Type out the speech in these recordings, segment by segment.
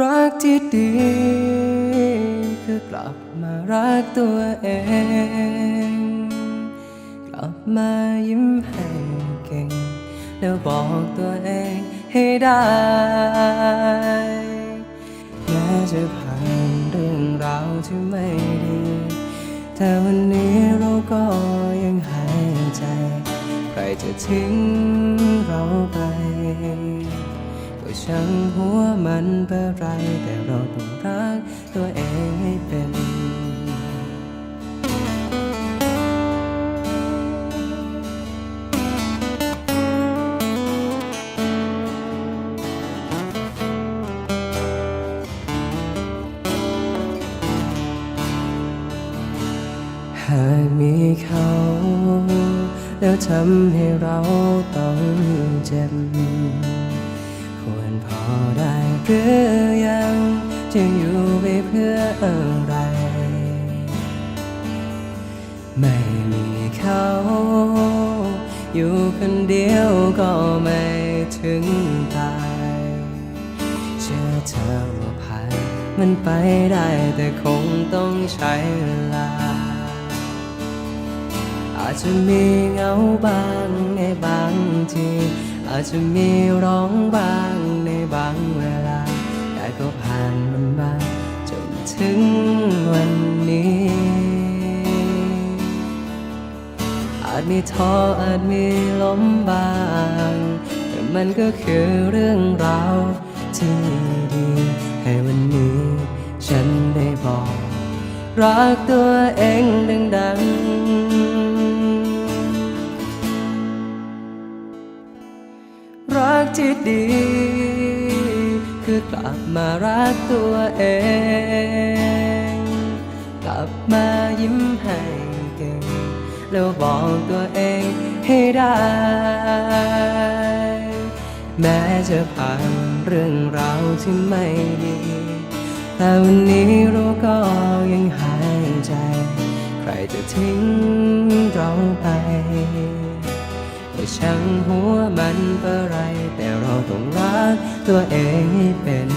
รักที่ดีคือกลับมารักตัวเอง กลับมายิ้มให้เก่ง แล้วบอกตัวเองให้ได้ แม้จะผ่านเรื่องราวที่ไม่ดี แต่วันนี้เราก็ยังหายใจ ใครจะทิ้ง ช่างหัวมันเพื่อไรแต่เราต้องรักตัวเองให้เป็นหากมีเขา แล้วทำให้เราต้องเจ็บ ควรพอได้หรือยังจะอยู่ไปเพื่ออะไร ไม่มีเขา อยู่คนเดียวก็ไม่ถึงตายเชื่อเธอว่าผ่านมันไปได้แต่คงต้องใช้เวลา อาจจะมีเงาบางในบางที อาจจะมีร้องบ้างในบางเวลา แต่ก็ผ่านมันมาจนถึงวันนี้ อาจมีท้ออาจมีล้มบ้าง แต่มันก็คือเรื่องราวที่ดีให้วันนี้ ฉันได้บอก รักตัวเองดัง ที่ดี คือกลับมารักตัวเอง กลับมายิ้มให้ก่งแล้วบอกตัวเองให้ได้ แม้จะผ่านเรื่องราวที่ไม่ดี แต่วันนี้เราก็ยังหายใจ ใครจะทิ้งเราไป แต่ช่างหัวมันเป็นไร แต่เราต้องรักตัวเองให้เป็น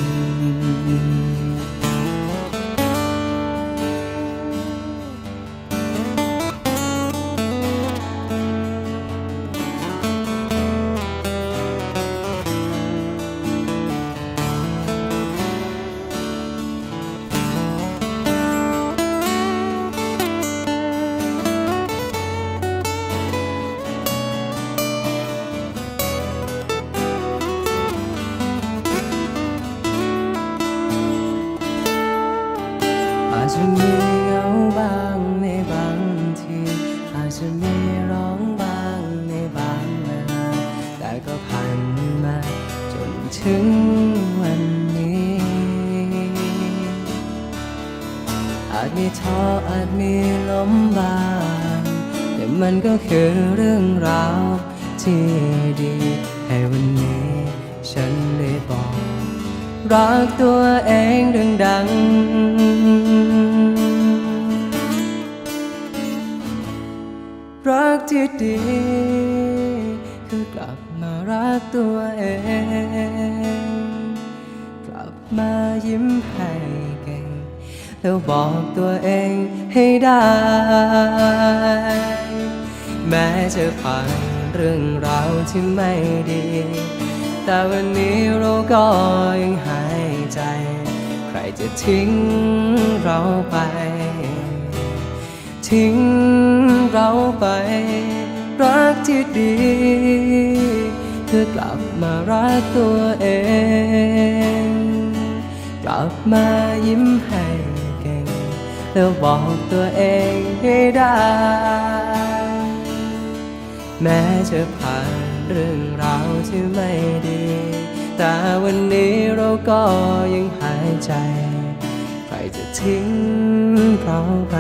ถึงวันนี้ อาจมีท้ออาจมีล้มบ้าง แต่มันก็คือเรื่องราวที่ดีให้วันนี้ ฉันได้บอก รักตัวเองดังๆ รักที่ดีือกลับมารักตัวเอง กลับมายิ้มให้เก่ง แล้วบอกตัวเองให้ได้ แม้จะผ่านเรื่องราวที่ไม่ดี แต่วันนี้เราก็ยังหายใจ ใครจะทิ้งเราไป ทิ้งเราไป รักที่ดีคือกลับมารักตัวเอง กลับมายิ้มให้เก่ง แล้วบอกตัวเองให้ได้ แม้จะผ่านเรื่องราวที่ไม่ดี แต่วันนี้เราก็ยังหายใจ ใครจะทิ้งเราไป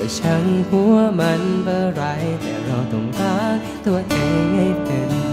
ก็ช่างหัวมันเบอร์ไรแต่เราต้องรักตัวเองให้เป็น